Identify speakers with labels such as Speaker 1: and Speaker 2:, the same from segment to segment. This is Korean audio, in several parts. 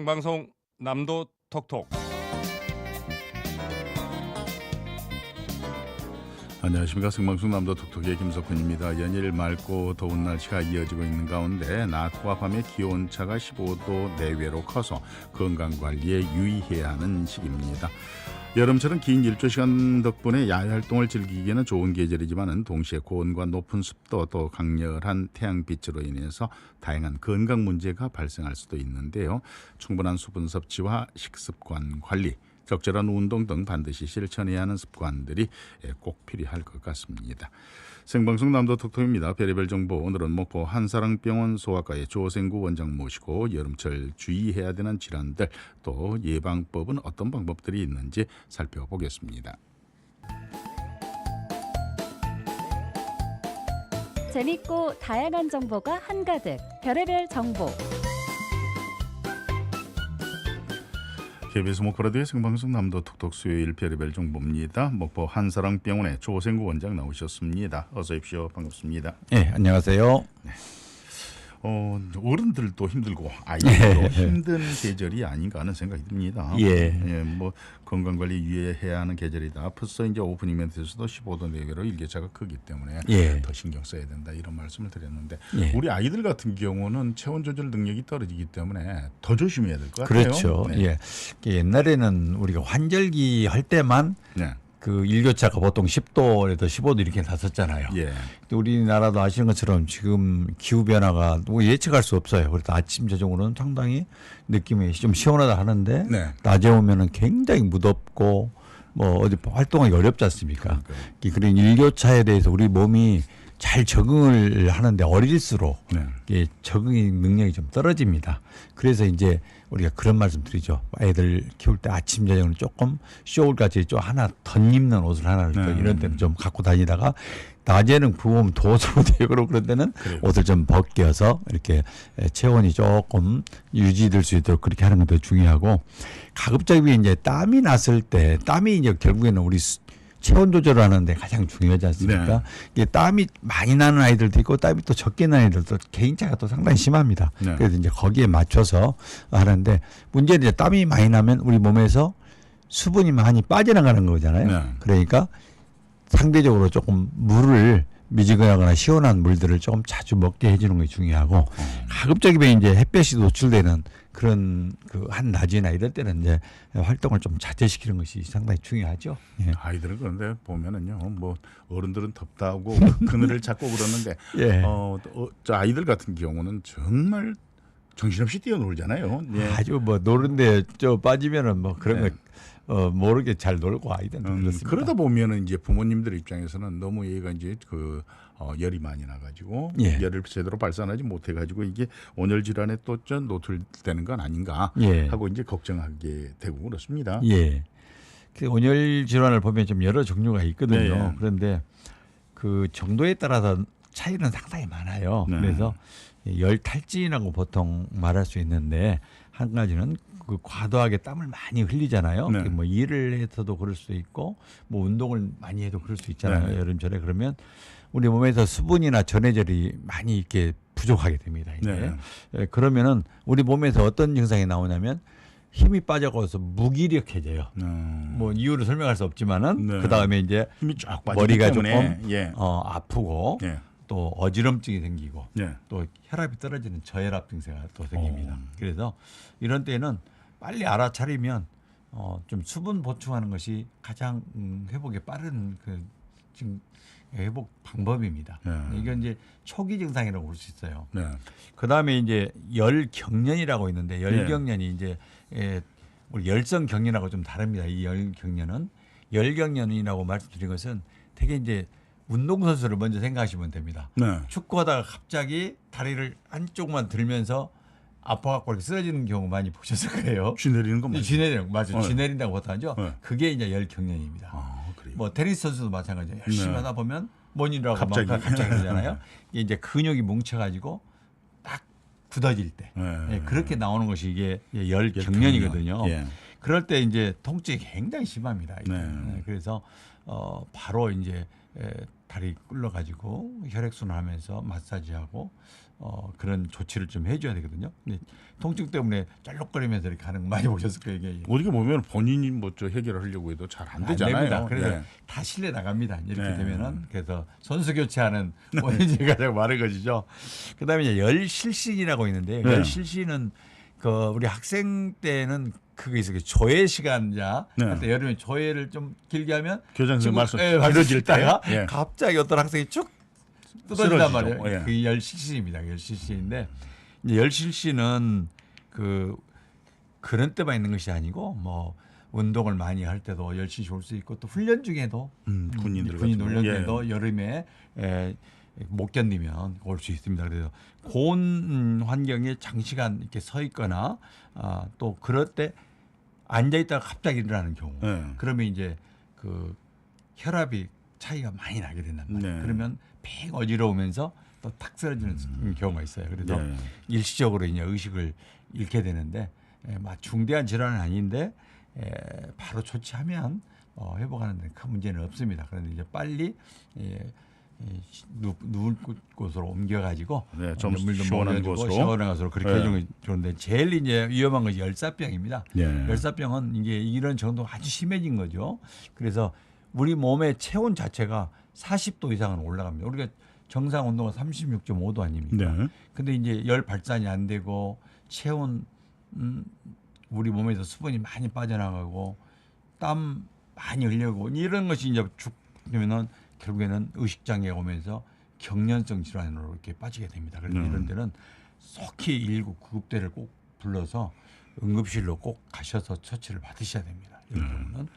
Speaker 1: 생방송 남도 톡톡
Speaker 2: 안녕하십니까 생방송 남도 톡톡의 김석훈입니다. 연일 맑고 더운 날씨가 이어지고 있는 가운데 낮과 밤의 기온차가 15도 내외로 커서 건강 관리에 유의해야 하는 시기입니다. 여름처럼 긴 일조 시간 덕분에 야외 활동을 즐기기에는 좋은 계절이지만은 동시에 고온과 높은 습도 또 강렬한 태양빛으로 인해서 다양한 건강 문제가 발생할 수도 있는데요. 충분한 수분 섭취와 식습관 관리 적절한 운동 등 반드시 실천해야 하는 습관들이 예, 꼭 필요할 것 같습니다. 생방송 남도 톡톡입니다. 별의별 정보 오늘은 목포 한사랑병원 소아과의 조생구 원장 모시고 여름철 주의해야 되는 질환들 또 예방법은 어떤 방법들이 있는지 살펴보겠습니다.
Speaker 3: 재밌고 다양한 정보가 한가득 별의별 정보
Speaker 2: KBS 목포라디오 생방송 남도 톡톡 수요일 별의별 정보입니다. 목포 한사랑병원의 조생구 원장 나오셨습니다. 어서 오십시오. 반갑습니다.
Speaker 4: 네, 안녕하세요.
Speaker 2: 어, 어른들도 힘들고 아이들도 힘든 계절이 아닌가 하는 생각이 듭니다.
Speaker 4: 예.
Speaker 2: 뭐 건강 관리 유의해야 하는 계절이다. 벌써 이제 오프닝 멘트에서도 15도 내외로 일교차가 크기 때문에
Speaker 4: 예.
Speaker 2: 더 신경 써야 된다 이런 말씀을 드렸는데
Speaker 4: 예.
Speaker 2: 우리 아이들 같은 경우는 체온 조절 능력이 떨어지기 때문에 더 조심해야 될 것 같아요.
Speaker 4: 그렇죠.
Speaker 2: 네.
Speaker 4: 예. 옛날에는 우리가 환절기 할 때만
Speaker 2: 네.
Speaker 4: 그 일교차가 보통 10도에서 15도 이렇게 났었잖아요.
Speaker 2: 예.
Speaker 4: 근데 우리나라도 아시는 것처럼 지금 기후 변화가 뭐 예측할 수 없어요. 그래서 아침 저녁으로는 상당히 느낌이 좀 시원하다 하는데
Speaker 2: 네.
Speaker 4: 낮에 오면은 굉장히 무덥고 뭐 어디 활동하기 어렵지 않습니까?
Speaker 2: 그러니까요.
Speaker 4: 이 그런 일교차에 대해서 우리 몸이 잘 적응을 하는데 어릴수록
Speaker 2: 네.
Speaker 4: 적응이 능력이 좀 떨어집니다. 그래서 이제 우리가 그런 말씀 드리죠. 애들 키울 때 아침 저녁은 조금 쇼울같이 좀 하나 덧입는 옷을 하나를 또
Speaker 2: 네.
Speaker 4: 이런 때는 좀 갖고 다니다가 낮에는 부으면 도서로 되고 그럴 때는
Speaker 2: 그래요.
Speaker 4: 옷을 좀 벗겨서 이렇게 체온이 조금 유지될 수 있도록 그렇게 하는 것도 중요하고 가급적이 이제 땀이 났을 때 땀이 이제 결국에는 우리 수- 체온 조절을 하는데 가장 중요하지 않습니까?
Speaker 2: 네.
Speaker 4: 이게 땀이 많이 나는 아이들도 있고 땀이 또 적게 나는 아이들도 개인차가 또 상당히 심합니다.
Speaker 2: 네.
Speaker 4: 그래서 이제 거기에 맞춰서 하는데 문제는 이제 땀이 많이 나면 우리 몸에서 수분이 많이 빠져나가는 거잖아요.
Speaker 2: 네.
Speaker 4: 그러니까 상대적으로 조금 물을 미지근하거나 시원한 물들을 조금 자주 먹게 해주는 것이 중요하고 가급적이면 이제 햇볕이 노출되는 그런 그 한 낮이나 이럴 때는 이제 활동을 좀 자제시키는 것이 상당히 중요하죠. 예.
Speaker 2: 아이들은 그런데 보면은요, 뭐 어른들은 덥다고 그늘을 찾고 그러는데,
Speaker 4: 예.
Speaker 2: 어, 어, 저 아이들 같은 경우는 정말 정신없이 뛰어놀잖아요. 예.
Speaker 4: 아주 뭐 노는데 저 빠지면은 뭐 그런
Speaker 2: 네.
Speaker 4: 거 어, 모르게 잘 놀고 아이들은
Speaker 2: 음,
Speaker 4: 그렇습니다.
Speaker 2: 그러다 보면은 이제 부모님들 입장에서는 너무 얘가 이제 그 어, 열이 많이 나가지고
Speaker 4: 예.
Speaker 2: 열을 제대로 발산하지 못해가지고 이게 온열 질환에 또좀 노출되는 건 아닌가
Speaker 4: 예.
Speaker 2: 하고 이제 걱정하게 되고 그렇습니다.
Speaker 4: 예. 그 온열 질환을 보면 좀 여러 종류가 있거든요.
Speaker 2: 네, 예.
Speaker 4: 그런데 그 정도에 따라서 차이는 상당히 많아요.
Speaker 2: 네.
Speaker 4: 그래서 열 탈진이라고 보통 말할 수 있는데 한 가지는 그 과도하게 땀을 많이 흘리잖아요.
Speaker 2: 네.
Speaker 4: 그뭐 일을 해서도 그럴 수 있고 뭐 운동을 많이 해도 그럴 수 있잖아요.
Speaker 2: 네.
Speaker 4: 여름철에 그러면 우리 몸에서 수분이나 전해질이 많이 이렇게 부족하게 됩니다. 이제
Speaker 2: 네.
Speaker 4: 예, 그러면은 우리 몸에서 어떤 증상이 나오냐면 힘이 빠져가서 무기력해져요.
Speaker 2: 음,
Speaker 4: 뭐 이유를 설명할 수 없지만은
Speaker 2: 네.
Speaker 4: 그 다음에 이제
Speaker 2: 힘이 쫙 빠지기
Speaker 4: 머리가
Speaker 2: 때문에
Speaker 4: 조금
Speaker 2: 예.
Speaker 4: 어, 아프고
Speaker 2: 예.
Speaker 4: 또 어지럼증이 생기고
Speaker 2: 예.
Speaker 4: 또 혈압이 떨어지는 저혈압 증세가 또 생깁니다.
Speaker 2: 어.
Speaker 4: 그래서 이런 때는 빨리 알아차리면 어, 좀 수분 보충하는 것이 가장 음, 회복에 빠른 그 지금 회복 방법입니다.
Speaker 2: 네.
Speaker 4: 이건 이제 초기 증상이라고 볼 수 있어요.
Speaker 2: 네.
Speaker 4: 그 다음에 이제 열 경련이라고 있는데 열 경련이 이제 예, 우리 열성 경련하고 좀 다릅니다. 이 열 경련은 열 경련이라고 말씀드린 것은 되게 이제 운동선수를 먼저 생각하시면 됩니다.
Speaker 2: 네.
Speaker 4: 축구하다가 갑자기 다리를 한쪽만 들면서 아파갖고 이렇게 쓰러지는 경우 많이 보셨을 거예요.
Speaker 2: 쥐 내리는 건 맞죠?
Speaker 4: 쥐 내리는 맞죠.
Speaker 2: 어.
Speaker 4: 쥐내린다고 보통하죠.
Speaker 2: 네.
Speaker 4: 그게 이제 열 경련입니다.
Speaker 2: 아, 그래요.
Speaker 4: 뭐 테니스 선수도 마찬가지예요. 열심히
Speaker 2: 네.
Speaker 4: 하다 보면 뭔일이라고
Speaker 2: 갑자기.
Speaker 4: 막 갑자기 그러잖아요. 이게 이제 근육이 뭉쳐가지고 딱 굳어질 때
Speaker 2: 네.
Speaker 4: 예, 그렇게 나오는 것이 이게 열. 경련이거든요.
Speaker 2: 예.
Speaker 4: 그럴 때 이제 통증이 굉장히 심합니다.
Speaker 2: 네.
Speaker 4: 예, 그래서 어 바로 이제 에, 다리 꿀러가지고 혈액 순환하면서 마사지하고 어, 그런 조치를 좀 해줘야 되거든요. 근데 통증 때문에 쩔룩거리면서 이렇게 하는 거 많이 보셨을 거예요. 이게
Speaker 2: 어떻게 보면 본인이 뭐 저 해결을 하려고 해도 잘 안 되잖아요.
Speaker 4: 됩니다. 그래서
Speaker 2: 예.
Speaker 4: 다 실내 나갑니다. 이렇게
Speaker 2: 네.
Speaker 4: 되면은 그래서 선수 교체하는 원인이 가장 많은 것이죠. 그다음에 이제 열실신이라고 있는데
Speaker 2: 네.
Speaker 4: 열실신은 그 우리 학생 때는 그게 있어요. 조회 시간자
Speaker 2: 네.
Speaker 4: 할때 여름에 조회를 좀 길게 하면
Speaker 2: 교장 선생님 말씀
Speaker 4: 예,
Speaker 2: 길어질
Speaker 4: 때가
Speaker 2: 예.
Speaker 4: 갑자기 어떤 학생이 쭉 뜯어진단. 말이에요.
Speaker 2: 예.
Speaker 4: 그게 열실신입니다. 열실신인데 이제 열실신은 그 그런 때만 있는 것이 아니고 뭐 운동을 많이 할 때도 열심히 올수 있고 또 훈련 중에도
Speaker 2: 음, 군인들
Speaker 4: 군인 훈련. 중에도 여름에 에, 못 견디면 올 수 있습니다. 그래서 고온 음, 환경에 장시간 이렇게 서 있거나 아, 또 그럴 때 앉아 있다가 갑자기 일어나는 경우
Speaker 2: 예.
Speaker 4: 그러면 이제 그 혈압이 차이가 많이 나게 된단 말이에요.
Speaker 2: 네.
Speaker 4: 그러면 팽 어지러우면서 또 탁 쓰러지는 음, 경우가 있어요. 그래서
Speaker 2: 네.
Speaker 4: 일시적으로 이제 의식을 잃게 되는데 에, 막 중대한 질환은 아닌데 에, 바로 조치하면 어, 회복하는 데 큰 문제는 없습니다. 그런데 이제 빨리 예, 예, 시- 누, 누울 곳- 곳으로 옮겨가지고
Speaker 2: 네, 좀
Speaker 4: 물도
Speaker 2: 시원한 곳으로.
Speaker 4: 시원한 곳으로 그렇게
Speaker 2: 네.
Speaker 4: 해주는 게 좋은데 제일 이제 위험한 것이 열사병입니다.
Speaker 2: 예.
Speaker 4: 열사병은 이게 이런 정도가 아주 심해진 거죠. 그래서 우리 몸의 체온 자체가 40도 이상은 올라갑니다. 우리가 정상 온도가 36.5도 아닙니까?
Speaker 2: 네.
Speaker 4: 근데 이제 열 발산이 안 되고 체온 음, 우리 몸에서 수분이 많이 빠져나가고 땀 많이 흘려고 이런 것이 이제 죽 되면은 결국에는 의식 장애가 오면서 경련성 질환으로 이렇게 빠지게 됩니다. 그래서
Speaker 2: 네.
Speaker 4: 이런 데는 속히 119 구급대를 꼭 불러서 응급실로 꼭 가셔서 처치를 받으셔야 됩니다. 이런
Speaker 2: 네.
Speaker 4: 경우는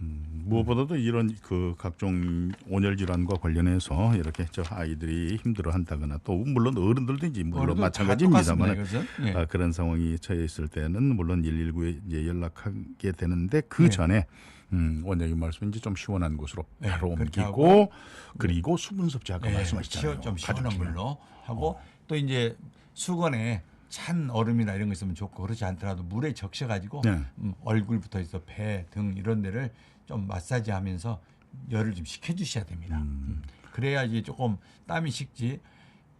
Speaker 2: 음, 무엇보다도 이런 그 각종 온열 질환과 관련해서 이렇게 저 아이들이 힘들어한다거나 또 물론 어른들도 이제 물론 마찬가지입니다만
Speaker 4: 이것은. 예.
Speaker 2: 아, 그런 상황이 처해 있을 때는 물론 119에 이제 연락하게 되는데 그
Speaker 4: 네.
Speaker 2: 전에 음, 원장님 말씀 이제 좀 시원한 곳으로
Speaker 4: 네,
Speaker 2: 바로
Speaker 4: 그렇게
Speaker 2: 옮기고. 그리고 수분 섭취 아까
Speaker 4: 예,
Speaker 2: 말씀하셨잖아요.
Speaker 4: 시원- 좀 시원한. 물로 하고 또 이제 수건에 찬 얼음이나 이런 거 있으면 좋고 그렇지 않더라도 물에 적셔가지고
Speaker 2: 네.
Speaker 4: 음, 얼굴부터 해서 배, 등 이런 데를 좀 마사지하면서 열을 좀 식혀주셔야 됩니다. 음. 그래야지 조금 땀이 식지.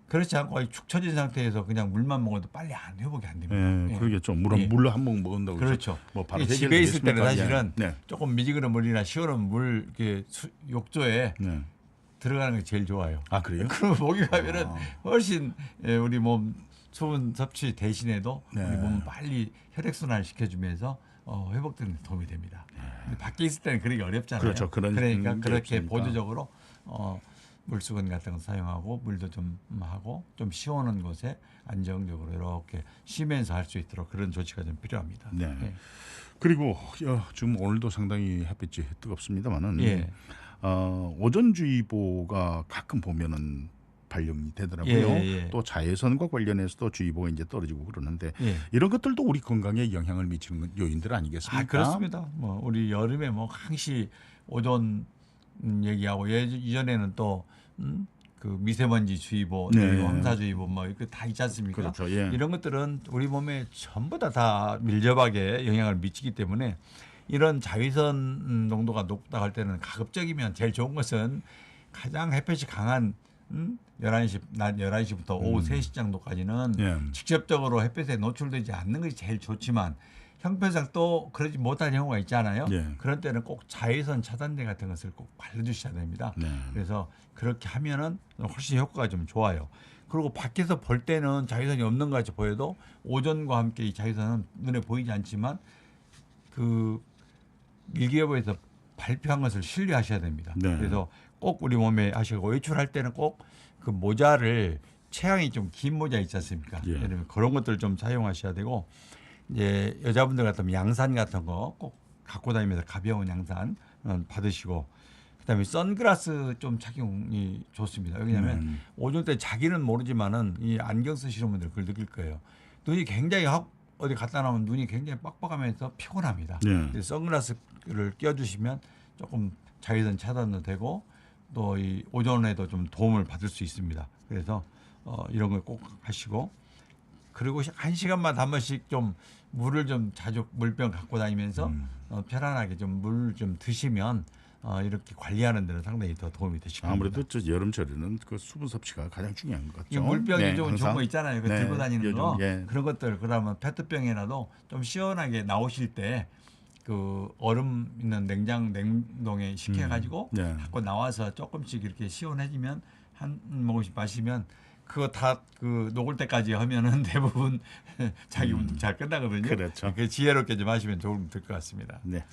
Speaker 4: 그렇지 않고 축 처진 상태에서 그냥 물만 먹어도 빨리 안 회복이 안 됩니다.
Speaker 2: 예,
Speaker 4: 예.
Speaker 2: 그러겠죠. 물은
Speaker 4: 예.
Speaker 2: 물로 한 번 먹는다고
Speaker 4: 그렇죠.
Speaker 2: 뭐 바로
Speaker 4: 집에 있을 때는
Speaker 2: 해결되겠습니까?
Speaker 4: 사실은
Speaker 2: 예. 네.
Speaker 4: 조금 미지근한 물이나 시원한 물 이렇게 수- 욕조에
Speaker 2: 네.
Speaker 4: 들어가는 게 제일 좋아요.
Speaker 2: 아 그래요?
Speaker 4: 그러면 목이 가면은
Speaker 2: 아.
Speaker 4: 훨씬 예, 우리 몸 수분 섭취 대신에도
Speaker 2: 네.
Speaker 4: 우리 몸 빨리 혈액 순환을 시켜주면서 어, 회복되는 데 도움이 됩니다. 근데 밖에 있을 때는 그러기 어렵잖아요.
Speaker 2: 그렇죠.
Speaker 4: 그러니까
Speaker 2: 게
Speaker 4: 그렇게. 보조적으로 어, 물수건 같은 거 사용하고 물도 좀 하고 좀 시원한 곳에 안정적으로 이렇게 쉬면서 할 수 있도록 그런 조치가 좀 필요합니다.
Speaker 2: 네.
Speaker 4: 예.
Speaker 2: 그리고 야, 지금 오늘도 상당히 햇빛이 뜨겁습니다만은
Speaker 4: 예.
Speaker 2: 어, 오전주의보가 가끔 보면은 발령이 되더라고요.
Speaker 4: 예, 예.
Speaker 2: 또 자외선과 관련해서도 주의보가 이제 떨어지고 그러는데
Speaker 4: 예.
Speaker 2: 이런 것들도 우리 건강에 영향을 미치는 건 요인들 아니겠습니까?
Speaker 4: 아 그렇습니다. 뭐 우리 여름에 뭐 항시 오존 음, 얘기하고 예, 이전에는 또 음, 그 미세먼지 주의보,
Speaker 2: 네.
Speaker 4: 황사주의보 뭐 이거 다 있지 않습니까?
Speaker 2: 그렇죠. 예.
Speaker 4: 이런 것들은 우리 몸에 전부 다 다 밀접하게 영향을 미치기 때문에 이런 자외선 음, 농도가 높다 할 때는 가급적이면 제일 좋은 것은 가장 햇볕이 강한 음, 11시 낮 11시부터 오후 3시 정도까지는
Speaker 2: 음. 예.
Speaker 4: 직접적으로 햇볕에 노출되지 않는 것이 제일 좋지만 형편상 또 그러지 못할 경우가 있잖아요.
Speaker 2: 예.
Speaker 4: 그런 때는 꼭 자외선 차단제 같은 것을 꼭 발라주셔야 됩니다.
Speaker 2: 네.
Speaker 4: 그래서 그렇게 하면은 훨씬 효과가 좀 좋아요. 그리고 밖에서 볼 때는 자외선이 없는 것 같이 보여도 오전과 함께 이 자외선은 눈에 보이지 않지만 그 일기예보에서 발표한 것을 신뢰하셔야 됩니다.
Speaker 2: 네.
Speaker 4: 그래서 꼭 우리 몸에 하시고 외출할 때는 꼭 그 모자를 체형이 좀 긴 모자 있지 않습니까?
Speaker 2: 예.
Speaker 4: 예를 들면 그런 것들 좀 사용하셔야 되고 이제 여자분들 같으면 양산 같은 거 꼭 갖고 다니면서 가벼운 양산 어, 받으시고 그다음에 선글라스 좀 착용이 좋습니다. 왜냐하면
Speaker 2: 음.
Speaker 4: 오전 때 자기는 모르지만은 이 안경 쓰시는 분들 그걸 느낄 거예요. 눈이 굉장히 확 어디 갔다 나오면 눈이 굉장히 빡빡하면서 피곤합니다.
Speaker 2: 네.
Speaker 4: 그래서 선글라스를 껴주시면 조금 자외선 차단도 되고 또 이 오전에도 좀 도움을 받을 수 있습니다. 그래서 어, 이런 걸 꼭 하시고 그리고 한 시간마다 한 번씩 좀 물을 좀 자주 물병 갖고 다니면서
Speaker 2: 음.
Speaker 4: 어, 편안하게 좀 물좀 드시면 어, 이렇게 관리하는 데는 상당히 더 도움이 되실 겁니다.
Speaker 2: 아무래도 저 여름철에는 그 수분 섭취가 가장 중요한
Speaker 4: 것이
Speaker 2: 같죠.
Speaker 4: 물병이
Speaker 2: 네,
Speaker 4: 좀 좋은. 거 있잖아요. 그
Speaker 2: 네,
Speaker 4: 들고 다니는
Speaker 2: 요즘,
Speaker 4: 거
Speaker 2: 예.
Speaker 4: 그런 것들 그러면 페트병이라도 좀 시원하게 나오실 때 그 얼음 있는 냉장 냉동에 식혀 가지고
Speaker 2: 네.
Speaker 4: 갖고 나와서 조금씩 이렇게 시원해지면 한 모금씩 마시면 그거 다 그 녹을 때까지 하면은 대부분 자기 운동 잘 끝나거든요.
Speaker 2: 그렇죠.
Speaker 4: 그 지혜롭게 좀 하시면 좋을 것 같습니다.
Speaker 2: 네.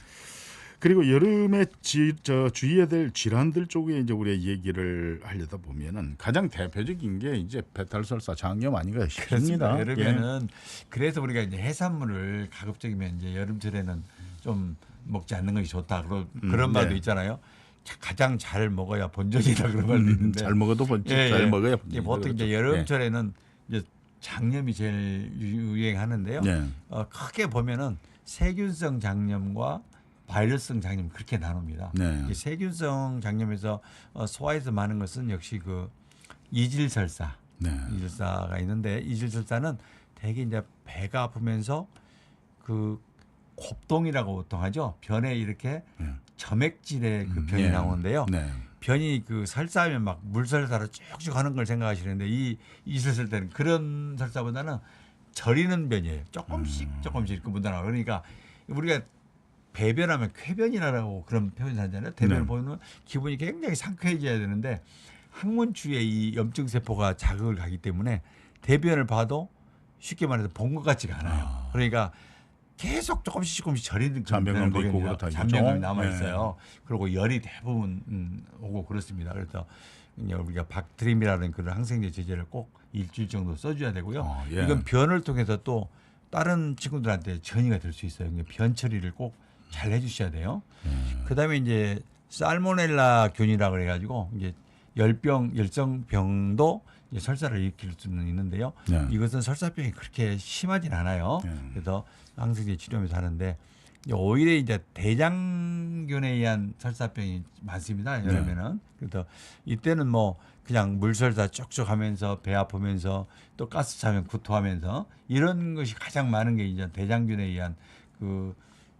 Speaker 2: 그리고 여름에 지, 저 주의해야 될 질환들 쪽에 이제 우리가 얘기를 하려다 보면은 가장 대표적인 게 이제 배탈설사 장염 아닌가 싶습니다.
Speaker 4: 여름에는 그래서 우리가 이제 해산물을 가급적이면 이제 여름철에는 좀 먹지 않는 것이 좋다. 그런
Speaker 2: 음,
Speaker 4: 그런 말도
Speaker 2: 네.
Speaker 4: 있잖아요. 자- 가장 잘 먹어야 본전이다 그런 말도
Speaker 2: 음,
Speaker 4: 있는데
Speaker 2: 잘 먹어도 본,
Speaker 4: 예,
Speaker 2: 잘
Speaker 4: 예.
Speaker 2: 먹어야
Speaker 4: 이게
Speaker 2: 본전이다
Speaker 4: 보통 이제. 여름철에는 이제 장염이 제일 유행하는데요.
Speaker 2: 예. 네.
Speaker 4: 어, 크게 보면은 세균성 장염과 바이러스성 장염 그렇게 나눕니다.
Speaker 2: 네.
Speaker 4: 이 세균성 장염에서 어, 소화에서 많은 것은 역시 그 이질설사,
Speaker 2: 네.
Speaker 4: 이질사가 있는데 이질설사는 대개 이제 배가 아프면서 그 곱동이라고 보통 하죠. 변에 이렇게
Speaker 2: 네.
Speaker 4: 점액질의 그
Speaker 2: 음,
Speaker 4: 변이
Speaker 2: 예.
Speaker 4: 나오는데요.
Speaker 2: 네.
Speaker 4: 변이 그 설사하면 막 물설사로 쭉쭉 하는 걸 생각하시는데 이 이슬설 때는 그런 설사보다는 저리는 변이에요. 조금씩
Speaker 2: 음.
Speaker 4: 조금씩 그 묻어나. 그러니까 우리가 배변하면 쾌변이라고 그런 표현 하잖아요. 대변을
Speaker 2: 네.
Speaker 4: 보면 기분이 굉장히 상쾌해져야 되는데 항문 주에 이 염증 세포가 자극을 가기 때문에 대변을 봐도 쉽게 말해서 본 것 같지가 않아요.
Speaker 2: 아.
Speaker 4: 그러니까 계속 조금씩 조금씩 저리는 그런
Speaker 2: 잔변감도 있고 그렇다?
Speaker 4: 잔변감이 남아
Speaker 2: 네.
Speaker 4: 있어요. 그리고 열이 대부분 음, 오고 그렇습니다. 그래서 우리가 박트림이라는 그런 항생제 제제를 꼭 일주일 정도 써줘야 되고요.
Speaker 2: 어, 예.
Speaker 4: 이건 변을 통해서 또 다른 친구들한테 전이가 될 수 있어요. 변 처리를 꼭 잘 해주셔야 돼요.
Speaker 2: 예.
Speaker 4: 그다음에 이제 살모넬라 균이라 그래가지고 이제 열병 열성병도 설사를 일으킬 수는 있는데요.
Speaker 2: 네.
Speaker 4: 이것은 설사병이 그렇게 심하진 않아요.
Speaker 2: 네.
Speaker 4: 그래서 항생제 치료하면서 하는데 오히려 이제 대장균에 의한 설사병이 많습니다.
Speaker 2: 네.
Speaker 4: 여름에는 그래서 이때는 뭐 그냥 물설사 쭉쭉 하면서 배 아프면서 또 가스 차면 구토하면서 이런 것이 가장 많은 게 이제 대장균에 의한 그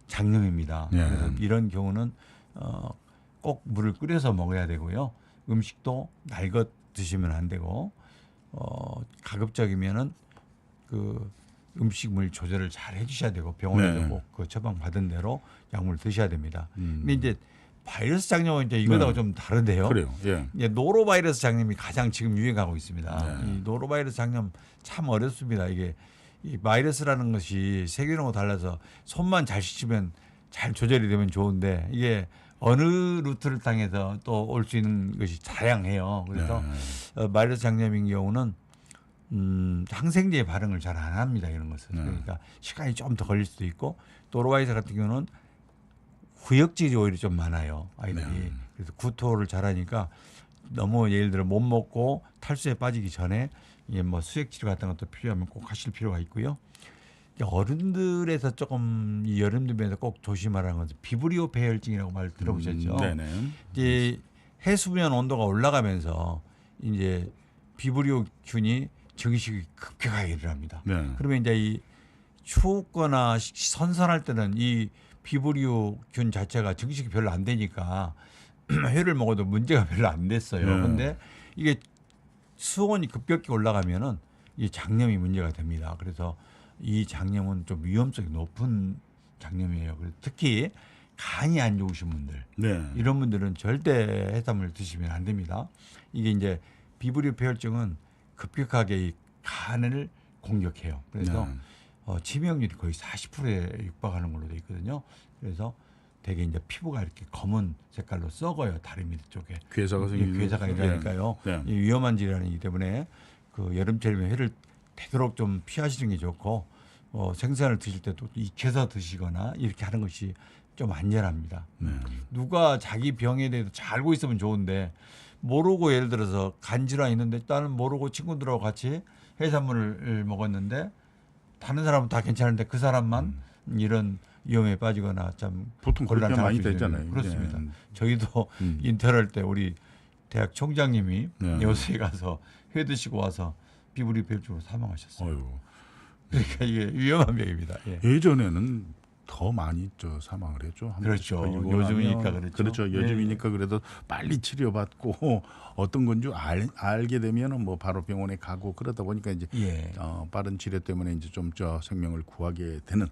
Speaker 4: 장염입니다.
Speaker 2: 네.
Speaker 4: 그래서 이런 경우는 어, 꼭 물을 끓여서 먹어야 되고요. 음식도 날것 드시면 안 되고 어, 가급적이면은 그 음식물 조절을 잘 해주셔야 되고 병원에서
Speaker 2: 네.
Speaker 4: 꼭그 처방 받은 대로 약물 드셔야 됩니다.
Speaker 2: 음.
Speaker 4: 근데 이제 바이러스 장염은 이제 이거하고
Speaker 2: 네.
Speaker 4: 좀 다른데요.
Speaker 2: 그래요. 예.
Speaker 4: 이제 노로바이러스 장염이 가장 지금 유행하고 있습니다.
Speaker 2: 네.
Speaker 4: 이 노로바이러스 장염 참 어렵습니다. 이게 이 바이러스라는 것이 세균하고 달라서 손만 잘 씻으면 잘 조절이 되면 좋은데 이게 어느 루트를 당해서 또 올 수 있는 것이 다양해요. 그래서
Speaker 2: 네.
Speaker 4: 어, 바이러스 장염인 경우는 음, 항생제 반응을 잘 안 합니다. 이런 것은
Speaker 2: 네.
Speaker 4: 그러니까 시간이 좀 더 걸릴 수도 있고 노로바이러스 같은 경우는 후역질이 오히려 좀 많아요. 아이들이
Speaker 2: 네.
Speaker 4: 그래서 구토를 잘하니까 너무 예를 들어 못 먹고 탈수에 빠지기 전에 이게 뭐 수액 치료 같은 것도 필요하면 꼭 하실 필요가 있고요. 어른들에서 조금 이 여름 되면서 꼭 조심하라는 것은 비브리오 배혈증이라고 말 들어보셨죠?
Speaker 2: 음, 네네.
Speaker 4: 이제 해수면 온도가 올라가면서 이제 비브리오균이 증식이 급격하게 일어납니다.
Speaker 2: 네.
Speaker 4: 그러면 이제 이 추웠거나 시- 선선할 때는 이 비브리오균 자체가 증식이 별로 안 되니까 회를 먹어도 문제가 별로 안 됐어요.
Speaker 2: 네.
Speaker 4: 근데 이게 수온이 급격히 올라가면은 이 장염이 문제가 됩니다. 그래서 이 장염은 좀 위험성이 높은 장염이에요. 특히 간이 안 좋으신 분들
Speaker 2: 네.
Speaker 4: 이런 분들은 절대 해산물 드시면 안 됩니다. 이게 이제 비브리오 폐혈증은 급격하게 이 간을 공격해요. 그래서
Speaker 2: 네.
Speaker 4: 어, 치명률이 거의 40%에 육박하는 걸로 돼 있거든요. 그래서 되게 이제 피부가 이렇게 검은 색깔로 썩어요. 다리 밑 쪽에.
Speaker 2: 괴사가
Speaker 4: 이게
Speaker 2: 생기는
Speaker 4: 괴사가. 일어나니까요.
Speaker 2: 네.
Speaker 4: 이 위험한 질환이기 때문에 그 여름철이면 회를 되도록 좀 피하시는 게 좋고 어, 생선을 드실 때도 익혀서 드시거나 이렇게 하는 것이 좀 안전합니다.
Speaker 2: 네.
Speaker 4: 누가 자기 병에 대해서 잘 알고 있으면 좋은데 모르고 예를 들어서 간 질환 있는데 나는 모르고 친구들하고 같이 해산물을 먹었는데 다른 사람은 다 괜찮은데 그 사람만 이런 위험에 빠지거나 참
Speaker 2: 음. 보통
Speaker 4: 곤란을
Speaker 2: 많이 됐잖아요.
Speaker 4: 그렇습니다.
Speaker 2: 예.
Speaker 4: 저희도
Speaker 2: 음.
Speaker 4: 인터할 때 우리 대학 총장님이
Speaker 2: 네.
Speaker 4: 여수에 가서 회 드시고 와서 비브리 폐혈증으로 사망하셨어요.
Speaker 2: 어휴.
Speaker 4: 그러니까 이게 위험한 병입니다. 예.
Speaker 2: 예전에는 더 많이 저 사망을 했죠. 한
Speaker 4: 그렇죠. 요즘이니까. 그렇죠.
Speaker 2: 그렇죠.
Speaker 4: 네.
Speaker 2: 요즘이니까 그래도 빨리 치료받고 어떤 건줄 알게 되면은 뭐 바로 병원에 가고 그러다 보니까 이제
Speaker 4: 예.
Speaker 2: 어, 빠른 치료 때문에 이제 좀 저 생명을 구하게 되는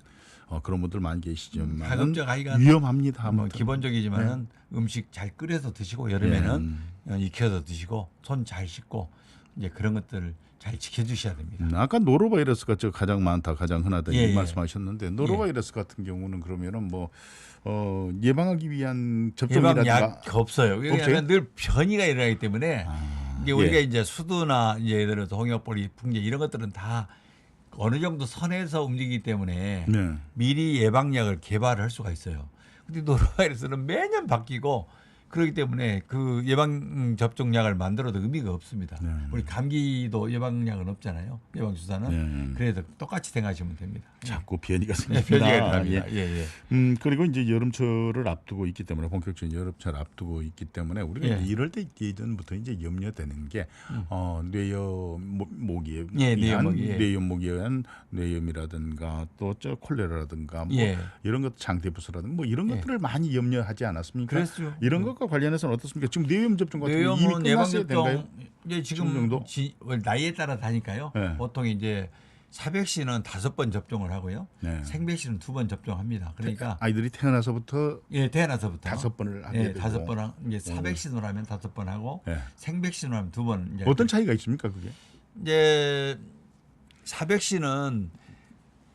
Speaker 2: 어, 그런 분들 많이 계시지만
Speaker 4: 가급적 아이가
Speaker 2: 위험합니다.
Speaker 4: 뭐. 기본적이지만은 음식 잘 끓여서 드시고 여름에는
Speaker 2: 예.
Speaker 4: 어, 익혀서 드시고 손 잘 씻고 이제 그런 것들을 잘 지켜주셔야 됩니다.
Speaker 2: 음, 아까 노로바이러스가 저 가장 많다, 가장 흔하다
Speaker 4: 예,
Speaker 2: 이
Speaker 4: 예.
Speaker 2: 말씀하셨는데 노로바이러스 같은 경우는 그러면은 뭐 어, 예방하기 위한 접종이라든가
Speaker 4: 예방약 없어요. 왜냐하면 늘 변이가 일어나기 때문에
Speaker 2: 아,
Speaker 4: 이게 우리가
Speaker 2: 예.
Speaker 4: 이제 수두나 이제 예를 들어서 홍역벌이, 풍제 이런 것들은 다 어느 정도 선에서 움직이기 때문에
Speaker 2: 네.
Speaker 4: 미리 예방약을 개발할 수가 있어요. 근데 노로바이러스는 매년 바뀌고 그렇기 때문에 그 예방 접종약을 만들어도 의미가 없습니다.
Speaker 2: 네.
Speaker 4: 우리 감기도 예방약은 없잖아요. 예방 주사는
Speaker 2: 네.
Speaker 4: 그래서 똑같이 생각하시면 됩니다.
Speaker 2: 자꾸 변이가
Speaker 4: 예,
Speaker 2: 생깁니다.
Speaker 4: 변이가
Speaker 2: 예.
Speaker 4: 일어납니다. 예, 예.
Speaker 2: 음 그리고 이제 여름철을 앞두고 있기 때문에 본격적인 여름철 앞두고 있기 때문에 우리가
Speaker 4: 예. 음.
Speaker 2: 이럴 때 예전부터 이제 염려되는 게 어, 뇌염 모- 모기에
Speaker 4: 예, 뇌염모기, 예.
Speaker 2: 뇌염 모기에 의한 뇌염이라든가 또 저 콜레라라든가 뭐
Speaker 4: 예.
Speaker 2: 이런 것 장대부스라든가 뭐 이런
Speaker 4: 예.
Speaker 2: 것들을 많이 염려하지 않았습니까?
Speaker 4: 그랬죠.
Speaker 2: 이런 것과 관련해서는 어떻습니까? 지금 뇌염 접종 같은 거 이미 끝났어야?
Speaker 4: 접종 이제
Speaker 2: 지금?
Speaker 4: 지, 나이에 따라 다니까요.
Speaker 2: 네.
Speaker 4: 보통 이제 사백신은 다섯 번 접종을 하고요.
Speaker 2: 네.
Speaker 4: 생백신은 두 번 접종합니다. 그러니까
Speaker 2: 아이들이 태어나서부터
Speaker 4: 예 태어나서부터
Speaker 2: 다섯 번을 하게
Speaker 4: 예,
Speaker 2: 되고
Speaker 4: 다섯 번 하- 이제 사백신으로 하면 다섯 번 하고
Speaker 2: 예.
Speaker 4: 생백신으로 하면 두 번.
Speaker 2: 어떤 차이가 있습니까 그게?
Speaker 4: 이제 사백신은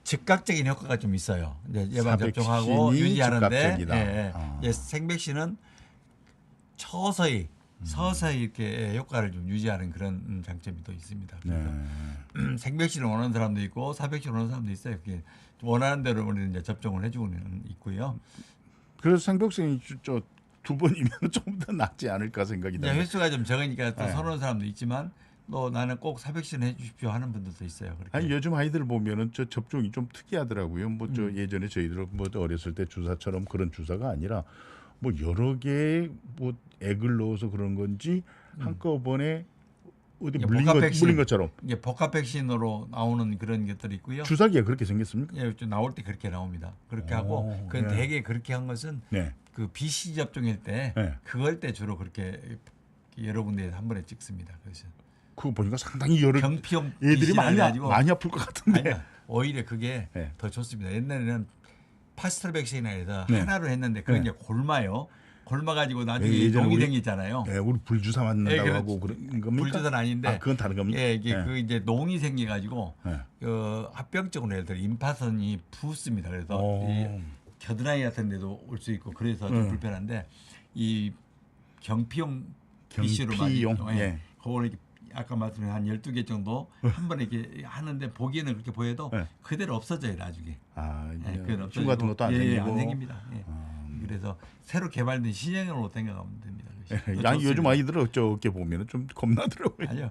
Speaker 4: 즉각적인 효과가 좀 있어요. 이제 예방 접종하고 유지하는데. 예, 예.
Speaker 2: 아.
Speaker 4: 생백신은 서서히
Speaker 2: 음.
Speaker 4: 서서히 이렇게 효과를 좀 유지하는 그런 음, 장점이 또 있습니다. 그래서
Speaker 2: 네.
Speaker 4: 생백신을 원하는 사람도 있고 사백신을 원하는 사람도 있어요. 그게 원하는 대로 우리는 이제 접종을 해주고는 있고요.
Speaker 2: 그래서 생백신이 저 두 번이면 조금 더 낫지 않을까 생각이 듭니다.
Speaker 4: 횟수가 좀 적으니까 또
Speaker 2: 네.
Speaker 4: 선호하는 사람도 있지만 또 나는 꼭 사백신 해주십시오 하는 분들도 있어요. 그렇게.
Speaker 2: 아니 요즘 아이들 보면은 저 접종이 좀 특이하더라고요. 뭐
Speaker 4: 음.
Speaker 2: 저 예전에 저희들 뭐 어렸을 때 주사처럼 그런 주사가 아니라 뭐 여러 개의 뭐 액을 넣어서 그런 건지 한꺼번에 어디
Speaker 4: 음. 이게
Speaker 2: 물린, 것,
Speaker 4: 백신.
Speaker 2: 물린 것처럼
Speaker 4: 이게 복합 백신으로 나오는 그런 것들이 있고요.
Speaker 2: 주사기가 그렇게 생겼습니까?
Speaker 4: 예, 좀 나올 때 그렇게 나옵니다. 그렇게
Speaker 2: 오,
Speaker 4: 하고 그
Speaker 2: 네.
Speaker 4: 대개 그렇게 한 것은
Speaker 2: 네.
Speaker 4: 그 BC 접종일 때
Speaker 2: 네.
Speaker 4: 그걸 때 주로 그렇게 여러 군데에서 한 번에 찍습니다. 그래서
Speaker 2: 그거 보니까 상당히 여러
Speaker 4: 경피용
Speaker 2: 애들이 많이 아, 많이 아플 것 같은데.
Speaker 4: 아니요. 오히려 그게
Speaker 2: 네.
Speaker 4: 더 좋습니다. 옛날에는 파스텔 해서
Speaker 2: 네.
Speaker 4: 하나로 했는데 그건
Speaker 2: 네.
Speaker 4: 이제 골마요. 골마 가지고 나중에
Speaker 2: 예,
Speaker 4: 동이
Speaker 2: 우리-
Speaker 4: 생기잖아요.
Speaker 2: 네, 우리 불주사 맞는다고
Speaker 4: 예,
Speaker 2: 하고 그런 겁니까?
Speaker 4: 불주사는 아닌데
Speaker 2: 아, 그건 다른 겁니까?
Speaker 4: 예, 이게
Speaker 2: 네.
Speaker 4: 그 이제 농이 생겨 가지고
Speaker 2: 네.
Speaker 4: 그 합병증으로 예를 들어 임파선이 붓습니다. 그래서
Speaker 2: 오.
Speaker 4: 이 겨드랑이 같은 데도 올 수 있고 그래서 좀
Speaker 2: 네.
Speaker 4: 불편한데 이 경피용 BC로 많이
Speaker 2: 예.
Speaker 4: 그거를 이렇게 아까 말씀드린 한 12개 정도 한 번에 이렇게 하는데 보기에는 그렇게 보여도
Speaker 2: 네.
Speaker 4: 그대로 없어져요, 나중에.
Speaker 2: 아,
Speaker 4: 예, 그건
Speaker 2: 춤 같은 것도 안
Speaker 4: 예,
Speaker 2: 생기고.
Speaker 4: 예, 안 생깁니다. 예.
Speaker 2: 아.
Speaker 4: 그래서 새로 개발된 신형으로 생각하면 됩니다. 더
Speaker 2: 야, 요즘
Speaker 4: 좋습니다.
Speaker 2: 아이들 어저께 보면은 좀 겁나더라고요.
Speaker 4: 아니요.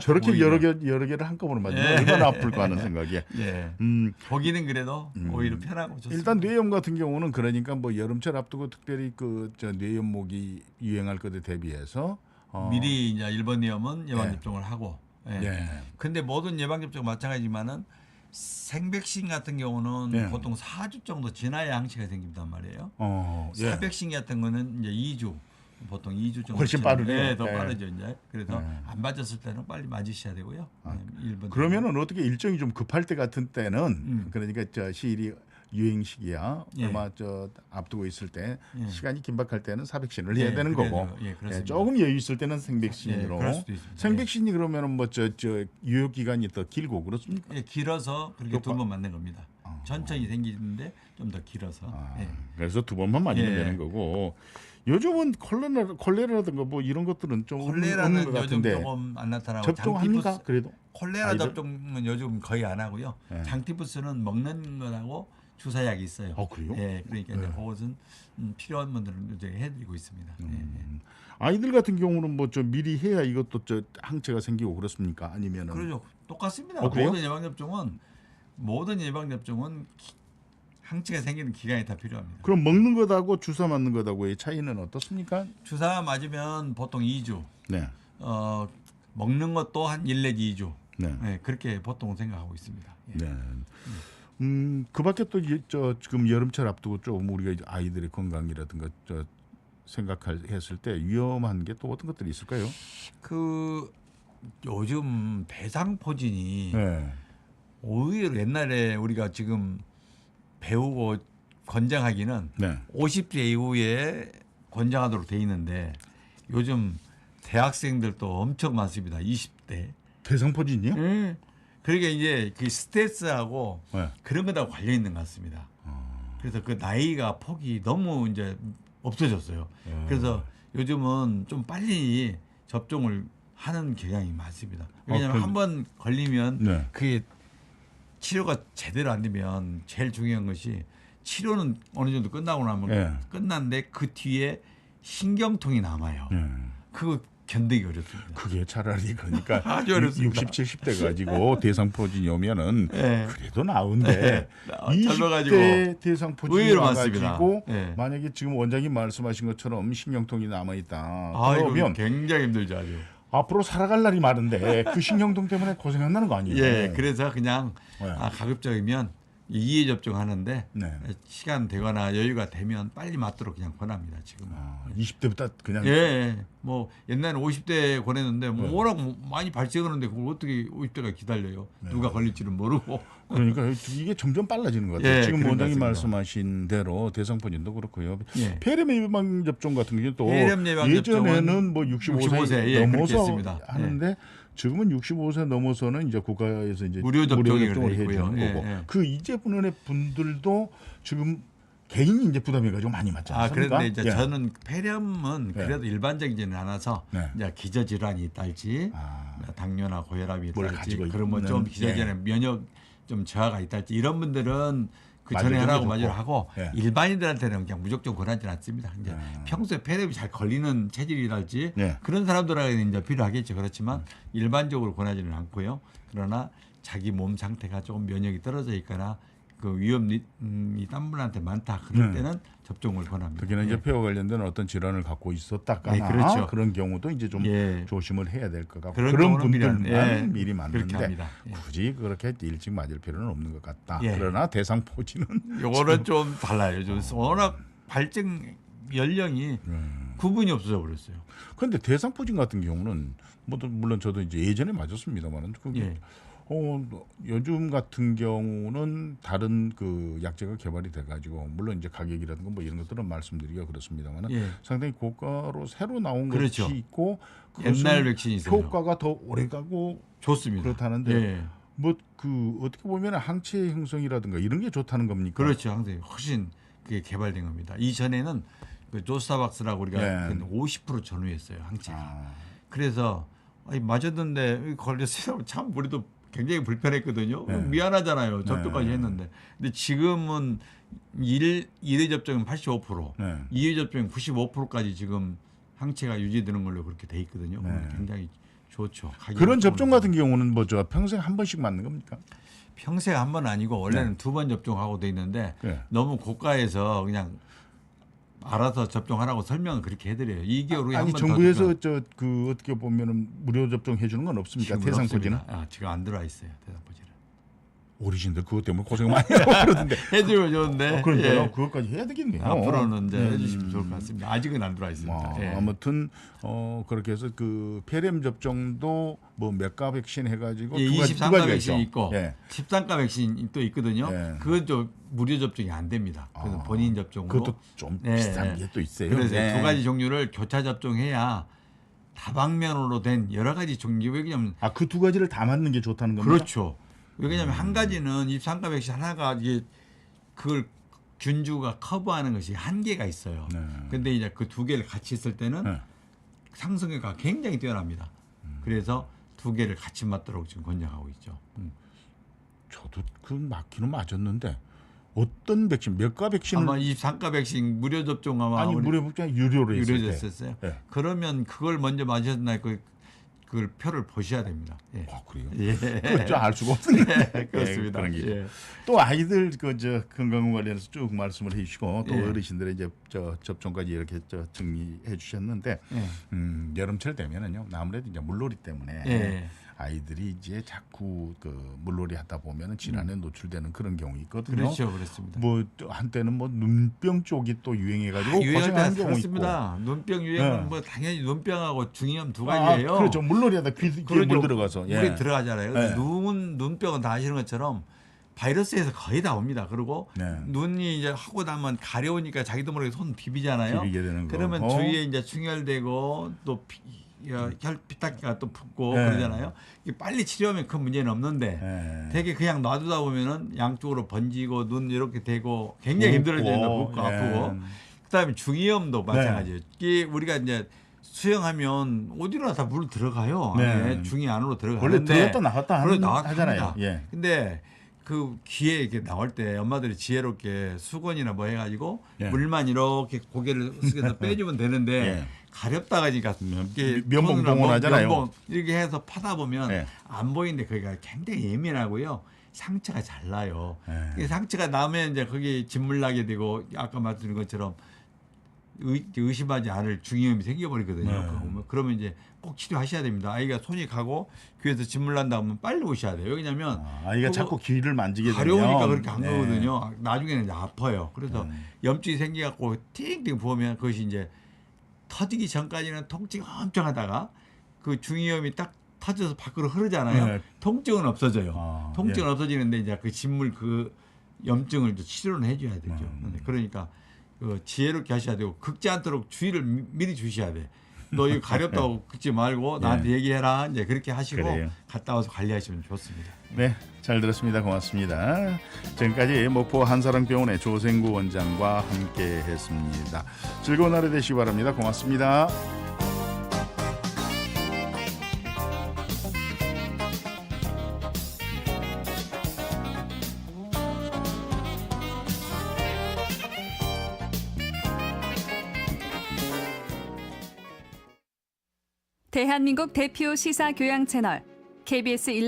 Speaker 2: 저렇게
Speaker 4: 오히려.
Speaker 2: 여러 개 여러 개를 한꺼번에 맞으면
Speaker 4: 예.
Speaker 2: 얼마나 아플까 하는 생각이.
Speaker 4: 예.
Speaker 2: 음,
Speaker 4: 보기는 그래도 오히려 편하고 좋습니다.
Speaker 2: 일단 뇌염 같은 경우는 그러니까 뭐 여름철 앞두고 특별히 그 저 뇌염목이 유행할 것에 대비해서 어,
Speaker 4: 미리 이제 일본 예방
Speaker 2: 예.
Speaker 4: 접종을 하고. 예.
Speaker 2: 예.
Speaker 4: 근데 모든 예방 접종 마찬가지지만은 생백신 같은 경우는
Speaker 2: 네.
Speaker 4: 보통 4주 정도 지나야 항체가 생긴단 말이에요.
Speaker 2: 어, 예.
Speaker 4: 사백신 같은 거는 이제 2주 보통 2주 정도
Speaker 2: 훨씬 빠르네요.
Speaker 4: 예, 더
Speaker 2: 예.
Speaker 4: 빠르죠 이제. 그래서
Speaker 2: 예.
Speaker 4: 안 맞았을 때는 빨리 맞으셔야 되고요. 예, 일본
Speaker 2: 그러면은 어떻게 일정이 좀 급할 때 같은 때는
Speaker 4: 음.
Speaker 2: 그러니까 저 시일이 유행 시기야
Speaker 4: 예.
Speaker 2: 얼마 저 앞두고 있을 때
Speaker 4: 예.
Speaker 2: 시간이 긴박할 때는 사백신을
Speaker 4: 예,
Speaker 2: 해야 되는. 거고
Speaker 4: 예.
Speaker 2: 예, 조금 여유 있을 때는
Speaker 4: 예,
Speaker 2: 생백신으로. 생백신이 그러면은 뭐 저 저 유효 기간이 더 길고 그렇습니까?
Speaker 4: 예, 길어서 그렇게 두번 맞는 겁니다. 천천히 생기는데 좀 더 길어서.
Speaker 2: 아,
Speaker 4: 예.
Speaker 2: 그래서 두 번만 맞으면
Speaker 4: 예.
Speaker 2: 되는 거고 요즘은 콜레라 콜레라든가 뭐 이런 것들은 좀
Speaker 4: 콜레라는
Speaker 2: 것
Speaker 4: 요즘 조금 안 나타나고
Speaker 2: 접종합니까? 그래도
Speaker 4: 콜레라
Speaker 2: 아이들?
Speaker 4: 접종은 요즘 거의 안 하고요.
Speaker 2: 예.
Speaker 4: 장티푸스는 먹는 거하고 주사약이 있어요.
Speaker 2: 아, 그래요?
Speaker 4: 예, 그러니까 이제
Speaker 2: 네.
Speaker 4: 그것은 음, 필요한 분들은 이제 해드리고 있습니다. 예, 예.
Speaker 2: 음. 아이들 같은 경우는 뭐저 미리 해야 이것도 저 항체가 생기고 그렇습니까? 아니면은
Speaker 4: 그러죠. 똑같습니다.
Speaker 2: 어?
Speaker 4: 모든 예방 접종은 모든 예방 접종은 기- 항체가 생기는 기간이 다 필요합니다.
Speaker 2: 그럼 먹는 것하고 주사 맞는 것하고의 차이는 어떻습니까?
Speaker 4: 주사 맞으면 보통 2주,
Speaker 2: 네,
Speaker 4: 어, 먹는 것도 한 1 내지 2주.
Speaker 2: 네,
Speaker 4: 네, 그렇게 보통 생각하고 있습니다. 예.
Speaker 2: 네. 음, 그 밖에 또저 지금 여름철 앞두고 좀 우리가 아이들의 건강이라든가 저 생각했을 때 위험한 게 또 어떤 것들이 있을까요?
Speaker 4: 그 요즘 대상포진이
Speaker 2: 네.
Speaker 4: 오히려 옛날에 우리가 지금 배우고 권장하기는
Speaker 2: 네.
Speaker 4: 50대 이후에 권장하도록 돼 있는데 요즘 대학생들도 엄청 많습니다. 20대.
Speaker 2: 대상포진이요?
Speaker 4: 예. 그러니까 이제 그 스트레스하고
Speaker 2: 네.
Speaker 4: 그런 거하고 관련 있는 것 같습니다. 그래서 그 나이가 폭이 너무 이제 없어졌어요. 그래서 요즘은 좀 빨리 접종을 하는 경향이 많습니다. 왜냐하면
Speaker 2: 그-
Speaker 4: 한번 걸리면
Speaker 2: 네.
Speaker 4: 그게 치료가 제대로 안 되면 제일 중요한 것이 치료는 어느 정도 끝나고 나면
Speaker 2: 예.
Speaker 4: 끝났는데 그 뒤에 신경통이 남아요.
Speaker 2: 네.
Speaker 4: 그거 견디기 어렵습니다.
Speaker 2: 그게 차라리 그러니까
Speaker 4: 아주 어렵습니다.
Speaker 2: 60, 70대 가지고 대상포진이 오면은
Speaker 4: 예.
Speaker 2: 그래도 나은데
Speaker 4: 아,
Speaker 2: 20대
Speaker 4: 젊어가지고
Speaker 2: 대상포진이
Speaker 4: 많습니다. 예.
Speaker 2: 만약에 지금 원장님 말씀하신 것처럼 신경통이 남아 있다.
Speaker 4: 아,
Speaker 2: 그러면
Speaker 4: 굉장히 힘들죠, 아주.
Speaker 2: 앞으로 살아갈 날이 많은데 그 신경통 때문에 고생한다는 거 아니에요?
Speaker 4: 예, 그래서 그냥
Speaker 2: 네.
Speaker 4: 아, 가급적이면 이해 접종하는데
Speaker 2: 네.
Speaker 4: 시간 되거나 여유가 되면 빨리 맞도록 그냥 권합니다 지금.
Speaker 2: 아, 20대부터 그냥
Speaker 4: 예, 예, 뭐 옛날에는 50대 권했는데 뭐
Speaker 2: 네.
Speaker 4: 뭐 많이 발생하는데 그걸 어떻게 50대가 기다려요? 누가 걸릴지는 모르고.
Speaker 2: 그러니까 이게 점점 빨라지는 것 같아요.
Speaker 4: 예,
Speaker 2: 지금 원장님. 말씀하신 대로 대상포진도 그렇고요.
Speaker 4: 예.
Speaker 2: 폐렴 예방 접종 같은 경우는 또 예전에는 뭐 65세,
Speaker 4: 65세, 예,
Speaker 2: 넘어서
Speaker 4: 했습니다.
Speaker 2: 하는데 지금은 65세 넘어서는 이제 국가에서 이제
Speaker 4: 무료
Speaker 2: 접종을. 해주는
Speaker 4: 예,
Speaker 2: 거고
Speaker 4: 예.
Speaker 2: 그 이제 분의 분들도 지금 개인이 이제 부담해가지고 많이 맞지
Speaker 4: 아
Speaker 2: 않습니까?
Speaker 4: 그런데 이제
Speaker 2: 예.
Speaker 4: 저는 폐렴은
Speaker 2: 예.
Speaker 4: 그래도 일반적이지는 않아서
Speaker 2: 네.
Speaker 4: 이제 기저 질환이 있달지
Speaker 2: 아,
Speaker 4: 당뇨나 고혈압이
Speaker 2: 뭘
Speaker 4: 있달지
Speaker 2: 가지고
Speaker 4: 그러면 좀
Speaker 2: 있는,
Speaker 4: 기저 질환 면역 좀 저하가 있달지 이런 분들은 그 전에 하라고. 맞으라 하고
Speaker 2: 예.
Speaker 4: 일반인들한테는 그냥 무조건 권하지는 않습니다. 이제
Speaker 2: 예.
Speaker 4: 평소에 폐렴이 잘 걸리는 체질이랄지
Speaker 2: 예.
Speaker 4: 그런 사람들에게는 이제 필요하겠죠. 그렇지만 일반적으로 권하지는 않고요. 그러나 자기 몸 상태가 조금 면역이 떨어져 있거나 그 위험이 딴 분한테 많다 그럴
Speaker 2: 네.
Speaker 4: 때는 접종을 권합니다.
Speaker 2: 특히나 이제
Speaker 4: 예.
Speaker 2: 폐와 관련된 어떤 질환을 갖고 있었다거나
Speaker 4: 네, 그렇죠.
Speaker 2: 런 경우도 이제 좀
Speaker 4: 예.
Speaker 2: 조심을 해야 될 것 같고
Speaker 4: 그런
Speaker 2: 그런, 분들만
Speaker 4: 예.
Speaker 2: 미리 맞는데.
Speaker 4: 예.
Speaker 2: 굳이 그렇게 일찍 맞을 필요는 없는 것 같다.
Speaker 4: 예.
Speaker 2: 그러나 대상 포진은
Speaker 4: 요거는 좀 달라요. 좀 워낙 발정 연령이
Speaker 2: 음.
Speaker 4: 구분이 없어져 버렸어요.
Speaker 2: 그런데 대상 포진 같은 경우는 뭐 물론 저도 이제 예전에 맞았습니다만은 그게
Speaker 4: 예.
Speaker 2: 어, 요즘 같은 경우는 다른 그 약제가 개발이 돼가지고 물론 이제 가격이라든가 뭐 이런 것들은 말씀드리기가 그렇습니다만은
Speaker 4: 예.
Speaker 2: 상당히 고가로 새로 나온
Speaker 4: 그렇죠.
Speaker 2: 것이 있고
Speaker 4: 옛날 백신이.
Speaker 2: 효과가 더 오래가고
Speaker 4: 좋습니다.
Speaker 2: 그렇다는데
Speaker 4: 예.
Speaker 2: 뭐그 어떻게 보면 항체 형성이라든가 이런 게 좋다는 겁니까?
Speaker 4: 그렇죠. 항상 훨씬 그게 개발된 겁니다. 이전에는 그 조스타박스라고 우리가
Speaker 2: 예.
Speaker 4: 그50% 전후했어요. 항체가.
Speaker 2: 아,
Speaker 4: 그래서 아니, 맞았는데 걸렸어요. 참 우리도 굉장히 불편했거든요.
Speaker 2: 네.
Speaker 4: 미안하잖아요. 접종까지
Speaker 2: 네.
Speaker 4: 했는데. 근데 지금은 일 1회 접종은 85%,
Speaker 2: 네.
Speaker 4: 2회 접종은 95%까지 지금 항체가 유지되는 걸로 그렇게 돼 있거든요.
Speaker 2: 네.
Speaker 4: 굉장히 좋죠.
Speaker 2: 그런 접종 같은 경우는 뭐저 평생 한 번씩 맞는 겁니까?
Speaker 4: 평생 한 번 아니고 원래는 두번 접종하고 돼 있는데
Speaker 2: 네.
Speaker 4: 너무 고가에서 그냥 알아서 접종하라고 설명을 그렇게 해드려요. 2개월 후에
Speaker 2: 아니
Speaker 4: 한번
Speaker 2: 정부에서 저 그 어떻게 보면은 무료 접종해 주는 건 없습니까? 대상포진은
Speaker 4: 아, 지금 안 들어와 있어요. 대상포진은.
Speaker 2: 어르신들 그것 때문에 고생 많이 하고 그러던데.
Speaker 4: 해주면 좋은데.
Speaker 2: 어, 그러니까요.
Speaker 4: 예.
Speaker 2: 그것까지 해야 되겠네요.
Speaker 4: 앞으로는 이제
Speaker 2: 음.
Speaker 4: 해주시면 좋을 것 같습니다. 아직은 안 들어와 있습니다.
Speaker 2: 뭐,
Speaker 4: 예.
Speaker 2: 아무튼 어 그렇게 해서 그 폐렴 접종도 뭐 몇가 백신 해가지고
Speaker 4: 예,
Speaker 2: 두 가지, 두
Speaker 4: 23가
Speaker 2: 가지가
Speaker 4: 백신이
Speaker 2: 있죠.
Speaker 4: 있고
Speaker 2: 예.
Speaker 4: 13가 백신이 또 있거든요.
Speaker 2: 예.
Speaker 4: 그건 좀 무료 접종이 안 됩니다. 그래서
Speaker 2: 아,
Speaker 4: 본인 접종으로.
Speaker 2: 그것도 좀
Speaker 4: 네,
Speaker 2: 비슷한
Speaker 4: 네.
Speaker 2: 게또 있어요.
Speaker 4: 그래서
Speaker 2: 네.
Speaker 4: 두 가지 종류를 교차 접종해야 다방면으로 된 여러 가지 종류 왜냐하면
Speaker 2: 아그 두 가지를 다 맞는 게 좋다는 겁니다.
Speaker 4: 그렇죠. 왜냐하면 한 가지는 23가 백신 하나가 이게 그걸 균주가 커버하는 것이 한계가 있어요.
Speaker 2: 네.
Speaker 4: 근데 이제 그 두 개를 같이 있을 때는
Speaker 2: 네.
Speaker 4: 상승효과가 굉장히 뛰어납니다. 그래서 두 개를 같이 맞도록 지금 권장하고 있죠. 음.
Speaker 2: 저도 그 맞기는 맞았는데 어떤 백신 몇가 백신을
Speaker 4: 아마 23가 백신 무료 접종 아마
Speaker 2: 아니 무료 복장 유료로 때.
Speaker 4: 유료됐었어요.
Speaker 2: 네.
Speaker 4: 그러면 그걸 먼저 맞으셨나 그 그걸 표를 보셔야 됩니다. 예.
Speaker 2: 아, 그래요?
Speaker 4: 예.
Speaker 2: 그걸 알 수가 없네.
Speaker 4: 그렇습니다.
Speaker 2: 그런 게.
Speaker 4: 예.
Speaker 2: 또 아이들 그 저 건강 관련해서 쭉 말씀을 해주시고 또
Speaker 4: 예.
Speaker 2: 어르신들의 이제 저 접종까지 이렇게 저 정리해 주셨는데
Speaker 4: 예.
Speaker 2: 음, 여름철 되면은요 아무래도 이제 물놀이 때문에
Speaker 4: 예.
Speaker 2: 아이들이 이제 자꾸 그 물놀이 하다 보면은 질환에 노출되는 그런 경우 있거든요.
Speaker 4: 음. 그렇죠, 그렇습니다.
Speaker 2: 뭐 한때는 뭐 눈병 쪽이 또 유행해가지고
Speaker 4: 때
Speaker 2: 고생하는 경우 있고.
Speaker 4: 그렇습니다. 눈병 유행은
Speaker 2: 네.
Speaker 4: 뭐 당연히 눈병하고 중이염 두
Speaker 2: 아,
Speaker 4: 가지예요.
Speaker 2: 그렇죠. 물놀이하다 귀, 귀에
Speaker 4: 그러죠.
Speaker 2: 물 들어가서. 예.
Speaker 4: 물에 들어가잖아요.
Speaker 2: 네.
Speaker 4: 눈 눈병은 다 아시는 것처럼 바이러스에서 거의 다 옵니다. 그리고
Speaker 2: 네.
Speaker 4: 눈이 이제 하고 나면 가려우니까 자기도 모르게 손 비비잖아요.
Speaker 2: 비비게 되는 거.
Speaker 4: 그러면
Speaker 2: 어?
Speaker 4: 주위에 이제 충혈되고 또 피, 어, 혈 피탁기가 또 붓고
Speaker 2: 네.
Speaker 4: 그러잖아요. 이게 빨리 치료하면 큰 문제는 없는데
Speaker 2: 예.
Speaker 4: 되게 그냥 놔두다 보면은 양쪽으로 번지고 눈 이렇게 되고 굉장히
Speaker 2: 붓고,
Speaker 4: 힘들어지는 붓고
Speaker 2: 예.
Speaker 4: 아프고 그다음에 중이염도 마찬가지예요. 이게 우리가 이제 수영하면 어디나 다 물 들어가요.
Speaker 2: 네.
Speaker 4: 중이 안으로
Speaker 2: 원래
Speaker 4: 들어가는데
Speaker 2: 들어갔다 나갔다
Speaker 4: 그래,
Speaker 2: 하는
Speaker 4: 나왔다
Speaker 2: 하잖아요. 예.
Speaker 4: 근데 그 귀에 이렇게 나올 때 엄마들이 지혜롭게 수건이나 뭐 해가지고
Speaker 2: 예.
Speaker 4: 물만 이렇게 고개를 숙여서 빼주면 되는데
Speaker 2: 예.
Speaker 4: 가렵다가 니까 이게
Speaker 2: 면봉 동원하잖아요.
Speaker 4: 면봉 이렇게 해서 파다 보면
Speaker 2: 예.
Speaker 4: 안 보이는데 거기가 굉장히 예민하고요. 상처가 잘 나요.
Speaker 2: 예.
Speaker 4: 그 상처가 나면 이제 거기 진물 나게 되고 아까 말씀드린 것처럼 의, 의심하지 않을 중이염이 생겨버리거든요.
Speaker 2: 네.
Speaker 4: 그러면 이제 꼭 치료하셔야 됩니다. 아이가 손이 가고 귀에서 진물 난다 하면 빨리 오셔야 돼요. 왜냐면
Speaker 2: 아,
Speaker 4: 그거
Speaker 2: 자꾸 귀를 만지게 되면
Speaker 4: 가려우니까 그렇게 한
Speaker 2: 네.
Speaker 4: 거거든요. 나중에는 이제 아파요. 그래서
Speaker 2: 음.
Speaker 4: 염증이 생겨갖고 팅팅 부으면 그것이 이제 터지기 전까지는 통증이 엄청 하다가 그 중이염이 딱 터져서 밖으로 흐르잖아요.
Speaker 2: 네.
Speaker 4: 통증은 없어져요.
Speaker 2: 아,
Speaker 4: 통증은
Speaker 2: 예.
Speaker 4: 없어지는데 이제 그 진물 그 염증을 또 치료는 해줘야 되죠.
Speaker 2: 음.
Speaker 4: 그러니까 그 지혜롭게 하셔야 되고 긁지 않도록 주의를 미, 미리 주셔야 돼. 너 이거 가렵다고 긁지 말고 나한테 얘기해라. 이제 그렇게 하시고
Speaker 2: 예. 그래요.
Speaker 4: 갔다 와서 관리하시면 좋습니다.
Speaker 2: 네, 잘 들었습니다. 고맙습니다. 지금까지 목포 한사랑병원의 조생구 원장과 함께했습니다. 즐거운 하루 되시기 바랍니다. 고맙습니다.
Speaker 3: 대한민국 대표 시사 교양 채널 KBS 일